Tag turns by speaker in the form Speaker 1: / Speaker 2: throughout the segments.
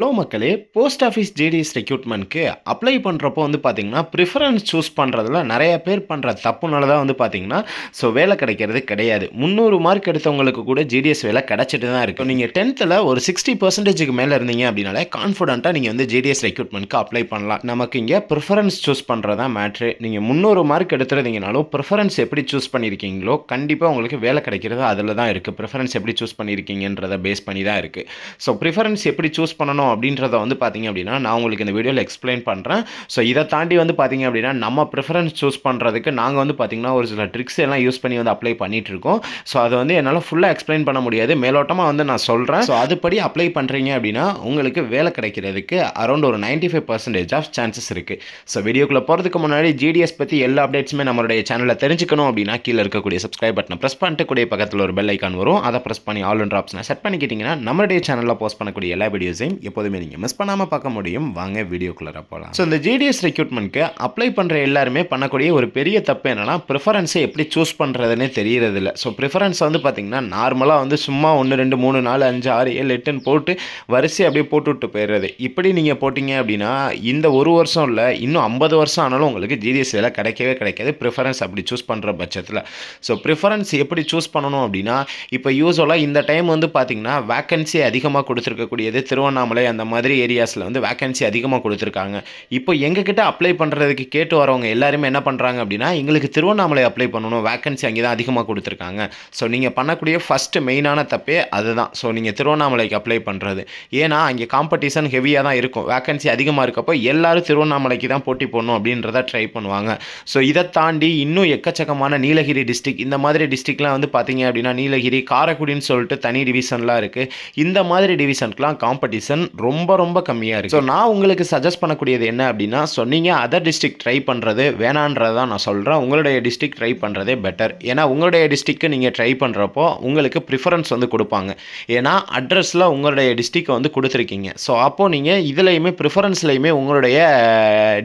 Speaker 1: Hello மக்களே post office GDS ரெக்ரூட்மெண்ட்க்கு apply பண்ணுறப்போ வந்து பார்த்தீங்கன்னா ப்ரிஃபரன்ஸ் சூஸ் பண்ணுறதுல நிறைய பேர் பண்ணுற தப்புனால தான் வந்து பார்த்தீங்கன்னா ஸோ வேலை கிடைக்கிறது கிடையாது. முந்நூறு மார்க் எடுத்தவங்களுக்கு கூட ஜேடிஎஸ் வேலை கிடச்சிட்டு தான் இருக்குது நீங்கள் டென்த்தில் ஒரு சிக்ஸ்டி பர்சன்டேஜுக்கு மேலே இருந்தீங்க அப்படின்னாலே கான்ஃபிடண்ட்டாக நீங்கள் வந்து ஜேடிஎஸ் ரெக்ரூட்மெண்ட்க்கு அப்ளை பண்ணலாம். நமக்கு இங்கே ப்ரிஃபரன்ஸ் சூஸ் பண்ணுறது தான் மேட்ரு நீங்கள் முந்நூறு மார்க் எடுத்துருந்தீங்கனாலும் ப்ரிஃபரன்ஸ் எப்படி சூஸ் பண்ணியிருக்கீங்களோ கண்டிப்பாக உங்களுக்கு வேலை கிடைக்கிறது அதில் தான் இருக்குது ப்ரிஃபரன்ஸ் எப்படி சூஸ் பண்ணியிருக்கீங்கன்றதை பேஸ் பண்ணி தான் இருக்குது ஸோ ப்ரிஃபரன்ஸ் எப்படி சூஸ் பண்ணணும் அப்படின்றத வந்து பார்த்தீங்க அப்படின்னா நான் உங்களுக்கு இந்த வீடியோவில் எக்ஸ்பிளைன் பண்ணுறேன் ஸோ இதை தாண்டி வந்து பார்த்தீங்க அப்படின்னா நம்ம ப்ரிஃபரன்ஸ் சூஸ் பண்ணுறதுக்கு நாங்கள் வந்து பார்த்திங்கன்னா ஒரு சில ட்ரிக்ஸ் எல்லாம் யூஸ் பண்ணி வந்து அப்ளை பண்ணிட்டு இருக்கோம். ஸோ அதை வந்து என்னால் ஃபுல்லாக எக்ஸ்பிளைன் பண்ண முடியாது. மேலோட்டமாக வந்து நான் சொல்கிறேன் ஸோ அதுபடி அப்ளை பண்ணுறீங்க அப்படின்னா உங்களுக்கு வேலை கிடைக்கிறதுக்கு அரௌண்ட் ஒரு ninety five percentage of chances இருக்குது ஸோ வீடியோக்குள்ளே போகிறதுக்கு முன்னாடி ஜிடிஎஸ் பற்றி எல்லா அப்டேட்ஸுமே நம்மளுடைய சேனலில் தெரிஞ்சுக்கணும் அப்படின்னா கீழே இருக்கக்கூடிய சப்ஸ்கிரைப் பட்டனை ப்ரெஸ் பண்ணிட்டு கூடிய பக்கத்தில் ஒரு பெல் ஐக்கான் வரும். அதை ப்ரெஸ் பண்ணி ஆல் ஒன்ற ஆப்ஷனை செட் பண்ணிக்கிட்டிங்கன்னா நம்மளுடைய சேனலில் போஸ்ட் பண்ணக்கூடிய எல்லா வீடியோஸையும் எப்போதுமே நீங்கள் மிஸ் பண்ணாமல் பார்க்க முடியும். வாங்க வீடியோக்குள்ளே போகலாம் ஸோ இந்த ஜிடிஎஸ் ரெக்ரூட்மெண்ட்க்கு அப்ளை பண்ணுற எல்லாருமே பண்ணக்கூடிய ஒரு பெரிய தப்பு என்னென்னா ப்ரிஃபரன்ஸை எப்படி சூஸ் பண்ணுறதுனே தெரியறதில்ல. ஸோ ப்ரிஃபரன்ஸ் வந்து பார்த்தீங்கன்னா நார்மலாக வந்து சும்மா ஒன்று ரெண்டு மூணு நாலு அஞ்சு ஆறு ஏழு எட்டுன்னு போட்டு வரிசை அப்படியே போட்டு விட்டு போயிடுறது இப்படி நீங்கள் போட்டிங்க அப்படின்னா இந்த ஒரு வருஷம் இல்லை இன்னும் ஐம்பது வருஷம் ஆனாலும் உங்களுக்கு ஜிடிஎஸ் வேலை கிடைக்கவே கிடைக்காது. ப்ரிஃபரன்ஸ் அப்படி சூஸ் பண்ணுற பட்சத்தில். ஸோ ப்ரிஃபரன்ஸ் எப்படி சூஸ் பண்ணணும் அப்படின்னா இப்போ யூஸ்வலாக இந்த டைம் வந்து பார்த்தீங்கன்னா வேக்கன்சி அதிகமாக கொடுத்துருக்கக்கூடியது திருவண்ணாமலை அந்த மாதிரி ஏரியாஸில் வந்து வேக்கன்சி அதிகமாக கொடுத்துருக்காங்க. இப்போ எங்ககிட்ட அப்ளை பண்ணுறதுக்கு கேட்டு வரவங்க எல்லாருமே என்ன பண்ணுறாங்க அப்படின்னா எங்களுக்கு திருவண்ணாமலை அப்ளை பண்ணணும். வேக்கன்சி அங்கே தான் அதிகமாக கொடுத்துருக்காங்க. ஸோ நீங்கள் பண்ணக்கூடிய ஃபஸ்ட்டு மெயினான தப்பே அதுதான். ஸோ நீங்கள் திருவண்ணாமலைக்கு அப்ளை பண்ணுறது ஏன்னா அங்கே காம்படிஷன் ஹெவியாக தான் இருக்கும். வேக்கன்சி அதிகமாக இருக்கப்போ எல்லாரும் திருவண்ணாமலைக்கு தான் போட்டி போடணும் அப்படின்றத ட்ரை பண்ணுவாங்க. ஸோ இதை தாண்டி இன்னும் எக்கச்சக்கமான நீலகிரி டிஸ்ட்ரிக் இந்த மாதிரி டிஸ்ட்ரிக்லாம் வந்து பார்த்தீங்க அப்படின்னா நீலகிரி காரைக்குடின்னு சொல்லிட்டு தனி டிவிஷன்லாம் இருக்குது இந்த மாதிரி டிவிஷனுக்குலாம் காம்படிஷன் ரொம்ப ரொம்ப கம்மியாக இருக்குது ஸோ நான் உங்களுக்கு சஜஸ்ட் பண்ணக்கூடியது என்ன அப்படின்னா ஸோ நீங்கள் அதர் டிஸ்ட்ரிக்ட் ட்ரை பண்ணுறது வேணான்றதான் நான் சொல்கிறேன் உங்களுடைய டிஸ்ட்ரிக்ட் ட்ரை பண்ணுறதே பெட்டர் ஏன்னா உங்களுடைய டிஸ்ட்ரிக்கு நீங்கள் ட்ரை பண்ணுறப்போ உங்களுக்கு ப்ரிஃபரன்ஸ் வந்து கொடுப்பாங்க. ஏன்னா அட்ரஸில் உங்களுடைய டிஸ்ட்ரிக்கை வந்து கொடுத்துருக்கீங்க. ஸோ அப்போது நீங்கள் இதுலையுமே ப்ரிஃபரன்ஸ்லையுமே உங்களுடைய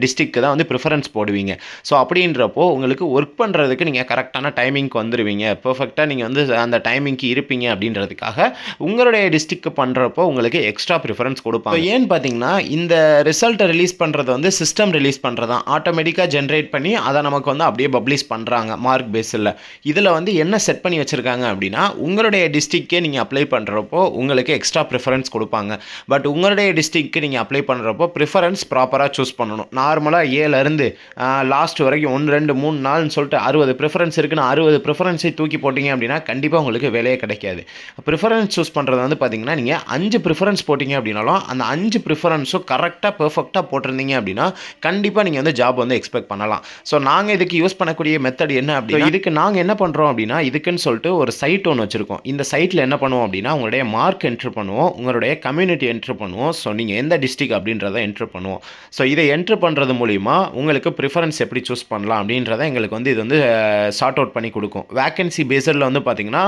Speaker 1: டிஸ்ட்ரிக்கு தான் வந்து ப்ரிஃபரன்ஸ் போடுவீங்க. ஸோ அப்படின்றப்போ உங்களுக்கு ஒர்க் பண்ணுறதுக்கு நீங்கள் கரெக்டான டைமிங்க்கு வந்துடுவீங்க பர்ஃபெக்டாக நீங்கள் வந்து அந்த டைமிங்க்கு இருப்பீங்க அப்படின்றதுக்காக உங்களுடைய டிஸ்ட்ரிக்க்கு பண்ணுறப்போ உங்களுக்கு எக்ஸ்ட்ரா ப்ரிஃபரன்ஸ் கொடுப்பாங்க. ஏன்னு பார்த்தீங்கன்னா இந்த ரிசல்ட்டை ரிலீஸ் பண்ணுறது வந்து சிஸ்டம் ரிலீஸ் பண்ணுறது தான் ஆட்டோமேட்டிக்காக ஜென்ரேட் பண்ணி அதை நமக்கு வந்து அப்படியே பப்ளிஷ் பண்ணுறாங்க மார்க் பேஸில் இதில் வந்து என்ன செட் பண்ணி வச்சுருக்காங்க அப்படின்னா உங்களுடைய டிஸ்ட்ரிக்டே நீங்கள் அப்ளை பண்ணுறப்போ உங்களுக்கு எக்ஸ்ட்ரா ப்ரிஃபரன்ஸ் கொடுப்பாங்க. பட் உங்களுடைய டிஸ்ட்ரிக்கு நீங்கள் அப்ளை பண்ணுறப்போ ப்ரிஃபரன்ஸ் ப்ராப்பராக சூஸ் பண்ணணும். நார்மலாக ஏலேருந்து லாஸ்ட் வரைக்கும் ஒன்று ரெண்டு மூணு நாள்னு சொல்லிட்டு அறுபது ப்ரிஃபரன்ஸ் இருக்குன்னு அறுபது ப்ரிஃபரன்ஸை தூக்கி போட்டிங்க அப்படின்னா கண்டிப்பாக உங்களுக்கு வேலையே கிடைக்காது. ப்ரிஃபரன்ஸ் சூஸ் பண்ணுறது வந்து பார்த்தீங்கன்னா நீங்கள் அஞ்சு ப்ரிஃபரன்ஸ் போட்டிங்க அப்படின்னாலும் அந்த அஞ்சு ப்ரிஃபரன்ஸும் கரெக்டாக பெர்ஃபெக்டாக போட்டிருந்தீங்க அப்படின்னா கண்டிப்பாக நீங்கள் வந்து ஜாப் வந்து எக்ஸ்பெக்ட் பண்ணலாம். ஸோ நாங்கள் இதுக்கு யூஸ் பண்ணக்கூடிய மெத்தட் என்ன அப்படின்னா இதுக்கு நாங்கள் என்ன பண்ணுறோம் அப்படின்னா இதுக்குன்னு சொல்லிட்டு ஒரு சைட் ஒன்று வச்சுருக்கோம். இந்த சைட்டில் என்ன பண்ணுவோம் அப்படின்னா உங்களுடைய மார்க் என்ட்ரு பண்ணுவோம் உங்களுடைய கம்யூனிட்டி என்ட்ரு பண்ணுவோம். ஸோ நீங்கள் எந்த டிஸ்ட்ரிக் அப்படின்றத என்ட்ரு பண்ணுவோம். ஸோ இதை என்ட்ரு பண்ணுறது மூலிமா உங்களுக்கு ப்ரிஃபரன்ஸ் எப்படி சூஸ் பண்ணலாம் அப்படின்றத எங்களுக்கு வந்து இது வந்து சார்ட் அவுட் பண்ணி கொடுக்கும். வேக்கன்சி பேஸில் வந்து பார்த்தீங்கன்னா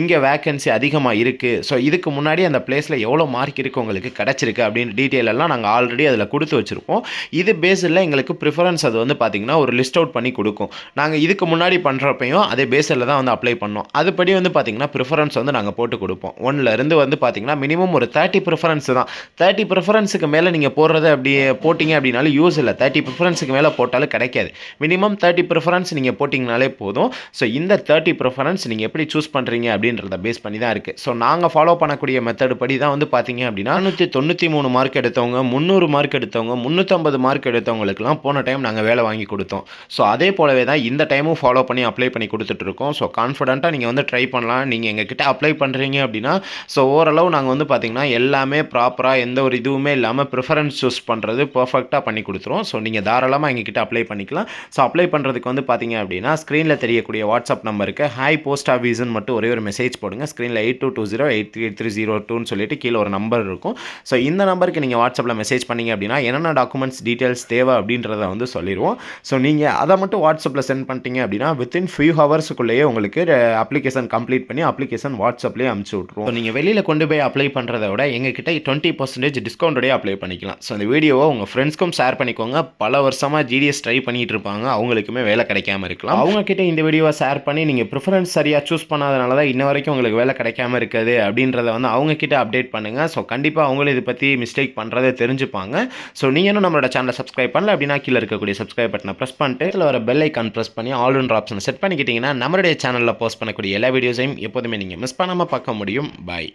Speaker 1: எங்கே வேக்கன்சி அதிகமாக இருக்குது ஸோ இதுக்கு முன்னாடி அந்த பிளேஸில் எவ்வளோ மார்க் இருக்குது உங்களுக்கு? கிடச்சிருக்கு அப்படின்னு டீட்டெயில் எல்லாம் நாங்கள் ஆல்ரெடி அதில் கொடுத்து வச்சுருப்போம் இது பேஸில் எங்களுக்கு ப்ரிஃபரன்ஸ் அது வந்து பார்த்திங்கன்னா ஒரு லிஸ்ட் அவுட் பண்ணி கொடுக்கும். நாங்கள் இதுக்கு முன்னாடி பண்ணுறப்பையும் அதே பேஸில் தான் வந்து அப்ளை பண்ணோம். அதுபடி வந்து பார்த்திங்கன்னா ப்ரிஃபரன்ஸ் வந்து நாங்கள் போட்டு கொடுப்போம். ஒன்லேருந்து வந்து பார்த்திங்கன்னா மினிமம் ஒரு தேர்ட்டி ப்ரிஃபரன்ஸ் தான். தேர்ட்டி ப்ரிஃபரன்ஸுக்கு மேலே நீங்கள் போடுறது அப்படி போட்டிங்க அப்படின்னாலும் யூஸ் இல்லை. தேர்ட்டி ப்ரிஃபரன்ஸுக்கு மேலே போட்டாலும் கிடைக்காது. மினிமம் தேர்ட்டி ப்ரிஃபரன்ஸ் நீங்கள் போட்டிங்கனாலே போதும். ஸோ இந்த தேர்ட்டி ப்ரிஃபரன்ஸ் நீங்கள் எப்படி சூஸ் பண்ணுறீங்க அப்படின்றத பேஸ் பண்ணி தான் இருக்குது ஸோ நாங்கள் ஃபாலோ பண்ணக்கூடிய மெத்தட் படி தான் வந்து பார்த்தீங்க அப்படின்னா நூற்றி தொண்ணூற்றி மூணு மார்க் எடுத்தவங்க முந்நூறு மார்க் எடுத்தவங்க முந்நூற்றம்பது மார்க் எடுத்தவங்களுக்குலாம் போன டைம் நாங்கள் வேலை வாங்கி கொடுத்தோம். ஸோ அதே போலவே தான் இந்த டைமும் ஃபாலோ பண்ணி அப்ளை பண்ணி கொடுத்துட்ருக்கோம் ஸோ கான்ஃபிடண்ட்டாக நீங்கள் வந்து ட்ரை பண்ணலாம். நீங்கள் எங்ககிட்ட அப்ளை பண்ணுறீங்க அப்படின்னா ஸோ ஓரளவு நாங்கள் வந்து பார்த்தீங்கன்னா எல்லாமே ப்ராப்பராக எந்த ஒரு இதுவுமே இல்லாமல் ப்ரிஃபரன்ஸ் சூஸ் பண்ணுறது பர்ஃபெக்டாக பண்ணி கொடுத்துருவோம். ஸோ நீங்கள் தாராளமாக எங்ககிட்ட அப்ளை பண்ணிக்கலாம். ஸோ அப்ளை பண்ணுறதுக்கு வந்து பார்த்தீங்க அப்படின்னா ஸ்க்ரீனில் தெரியக்கூடிய வாட்ஸ்அப் நம்பருக்கு ஹாய் போஸ்ட் ஆஃபீஸ்ன்னு மட்டும் ஒரே ஒரு மெசேஜ் போடுங்க. ஸ்க்ரீனில் eight two two zero eight three eight three zero டூன்னு சொல்லிட்டு கீழே ஒரு நம்பர் இருக்கும். ஸோ இந்த நம்பருக்கு நீங்கள் வாட்ஸ்அப்பில் மெசேஜ் பண்ணிங்க அப்படின்னா என்னென்ன டாக்குமெண்ட்ஸ் டீட்டெயில்ஸ் தேவை அப்படின்றத வந்து சொல்லிடுவோம் ஸோ நீங்கள் அதை மட்டும் வாட்ஸ்அப்பில் சென்ட் பண்ணிட்டீங்க அப்படின்னா வித்தின் ஃபியூ ஹவர்ஸுக்குள்ளேயே உங்களுக்கு அப்ளிகேஷன் கம்ப்ளீட் பண்ணி அப்ளிகேஷன் வாட்ஸ்அப்லேயே அமுச்சு விட்ருவோம் நீங்கள் வெளியில் கொண்டு போய் அப்ளை பண்ணுறத விட எங்ககிட்ட டுவெண்ட்டி பர்சன்டேஜ் டிஸ்கவுண்டோடய அப்ளை பண்ணிக்கலாம். ஸோ அந்த வீடியோவை உங்கள் ஃப்ரெண்ட்ஸ்க்கும் ஷேர் பண்ணிக்கோங்க. பல வருஷமாக ஜிடிஎஸ் ட்ரை பண்ணிட்டு இருப்பாங்க. அவங்களுக்குமே வேலை கிடைக்காம இருக்கலாம். அவங்க கிட்ட இந்த வீடியோவை ஷேர் பண்ணி நீங்கள் ப்ரிஃபரன்ஸ் சரியாக சூஸ் பண்ணாதனால தான் இன்ன வரைக்கும் உங்களுக்கு வேலை கிடைக்காம இருக்குது அப்படின்றத வந்து அவங்க கிட்ட அப்டேட் பண்ணுங்கள் ஸோ கண்டிப்பாக அவங்களும் இதை பற்றி மிஸ்டேக் பண்ணுறதை தெரிஞ்சுப்பாங்க. ஸோ நீங்கள் இன்னும் நம்மளோட சேனலை சப்ஸ்கிரைப் பண்ணல அப்படின்னா கீழே இருக்கக்கூடிய சப்ஸ்கிரைப் பட்டனை ப்ரெஸ் பண்ணிட்டு இதில் வர பெல் ஐக்கான் ப்ரெஸ் பண்ணி ஆல்ரவுண்டர் ஆப்ஷனை செட் பண்ணிக்கிட்டிங்கன்னா நம்மளுடைய சேனலில் போஸ்ட் பண்ணக்கூடிய எல்லா வீடியோஸையும் எப்போதுமே நீங்கள் மிஸ் பண்ணாமல் பார்க்க முடியும். பாய்